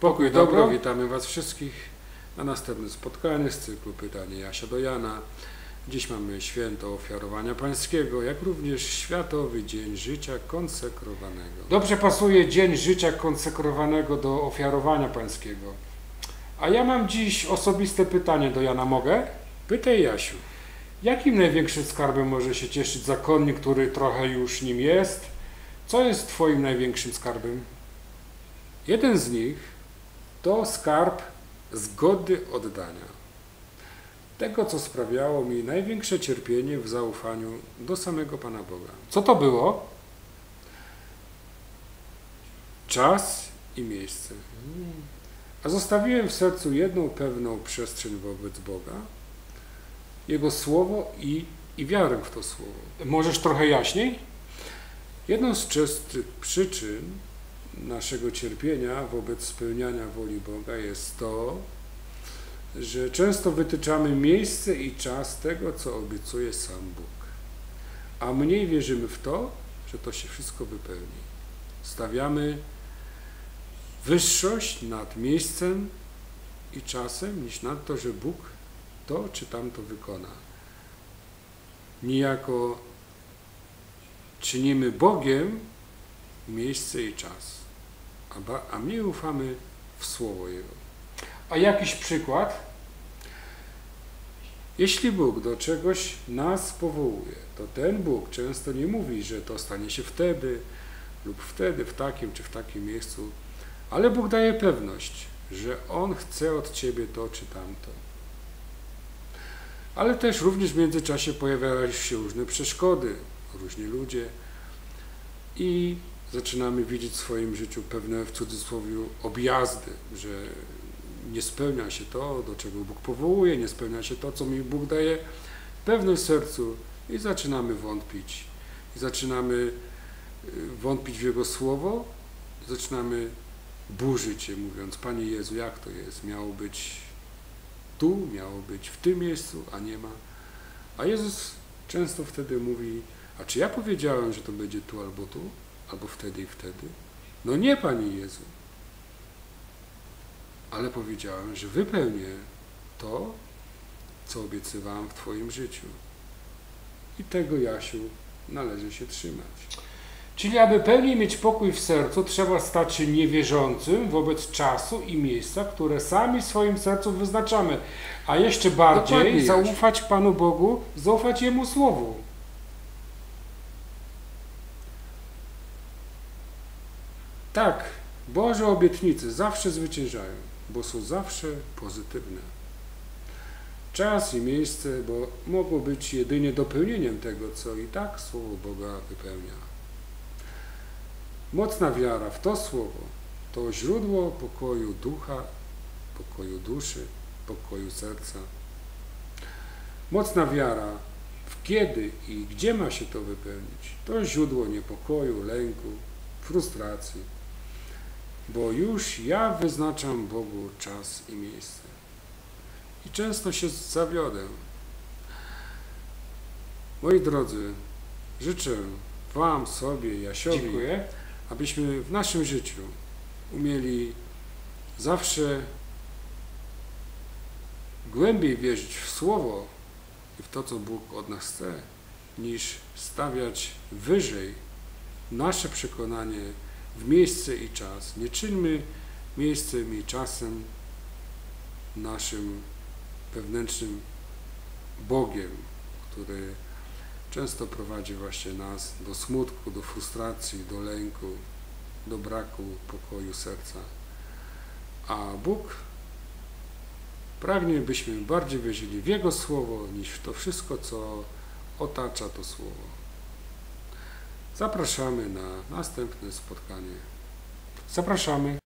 Pokój dobro, witamy Was wszystkich na następnym spotkaniu z cyklu Pytanie Jasia do Jana. Dziś mamy święto ofiarowania pańskiego, jak również Światowy Dzień Życia Konsekrowanego. Dobrze pasuje Dzień Życia Konsekrowanego do ofiarowania pańskiego. A ja mam dziś osobiste pytanie do Jana, mogę? Pytaj Jasiu. Jakim największym skarbem może się cieszyć zakonnik, który trochę już nim jest? Co jest Twoim największym skarbem? Jeden z nich to skarb zgody oddania. Tego, co sprawiało mi największe cierpienie w zaufaniu do samego Pana Boga. Co to było? Czas i miejsce. A zostawiłem w sercu jedną pewną przestrzeń wobec Boga, Jego Słowo i, i wiarę w to Słowo. Możesz trochę jaśniej? Jedną z częstych przyczyn naszego cierpienia wobec spełniania woli Boga jest to, że często wytyczamy miejsce i czas tego, co obiecuje sam Bóg, a mniej wierzymy w to, że to się wszystko wypełni. Stawiamy wyższość nad miejscem i czasem niż nad to, że Bóg to czy tamto wykona. Niejako czynimy Bogiem miejsce i czas, a, ba, a mniej ufamy w Słowo Jego. A jakiś przykład? Jeśli Bóg do czegoś nas powołuje, to ten Bóg często nie mówi, że to stanie się wtedy lub wtedy, w takim czy w takim miejscu, ale Bóg daje pewność, że On chce od Ciebie to czy tamto. Ale też również w międzyczasie pojawiają się różne przeszkody, różni ludzie i zaczynamy widzieć w swoim życiu pewne w cudzysłowie objazdy, że nie spełnia się to, do czego Bóg powołuje, nie spełnia się to, co mi Bóg daje pewność sercu i zaczynamy wątpić. I zaczynamy y, wątpić w Jego Słowo, zaczynamy burzyć je, mówiąc, Panie Jezu, jak to jest? Miało być tu, miało być w tym miejscu, a nie ma. A Jezus często wtedy mówi, a czy ja powiedziałem, że to będzie tu albo tu, albo wtedy i wtedy? No nie, Panie Jezu. Ale powiedziałem, że wypełnię to, co obiecywałem w Twoim życiu. I tego, Jasiu, należy się trzymać. Czyli aby pełniej mieć pokój w sercu, trzeba stać się niewierzącym wobec czasu i miejsca, które sami w swoim sercu wyznaczamy. A jeszcze bardziej Dokładnie, zaufać Panu Bogu, zaufać Jemu Słowu. Tak, Boże obietnice zawsze zwyciężają, bo są zawsze pozytywne. Czas i miejsce, bo mogą być jedynie dopełnieniem tego, co i tak Słowo Boga wypełnia. Mocna wiara w to Słowo to źródło pokoju ducha, pokoju duszy, pokoju serca. Mocna wiara w kiedy i gdzie ma się to wypełnić, to źródło niepokoju, lęku, frustracji, bo już ja wyznaczam Bogu czas i miejsce. I często się zawiodę. Moi drodzy, życzę Wam, sobie, Jasiowi, Dziękuję. abyśmy w naszym życiu umieli zawsze głębiej wierzyć w Słowo i w to, co Bóg od nas chce, niż stawiać wyżej nasze przekonanie w miejsce i czas. Nie czyńmy miejscem i czasem naszym wewnętrznym Bogiem, który często prowadzi właśnie nas do smutku, do frustracji, do lęku, do braku pokoju serca. A Bóg pragnie, byśmy bardziej wierzyli w Jego Słowo, niż w to wszystko, co otacza to Słowo. Zapraszamy na następne spotkanie. Zapraszamy.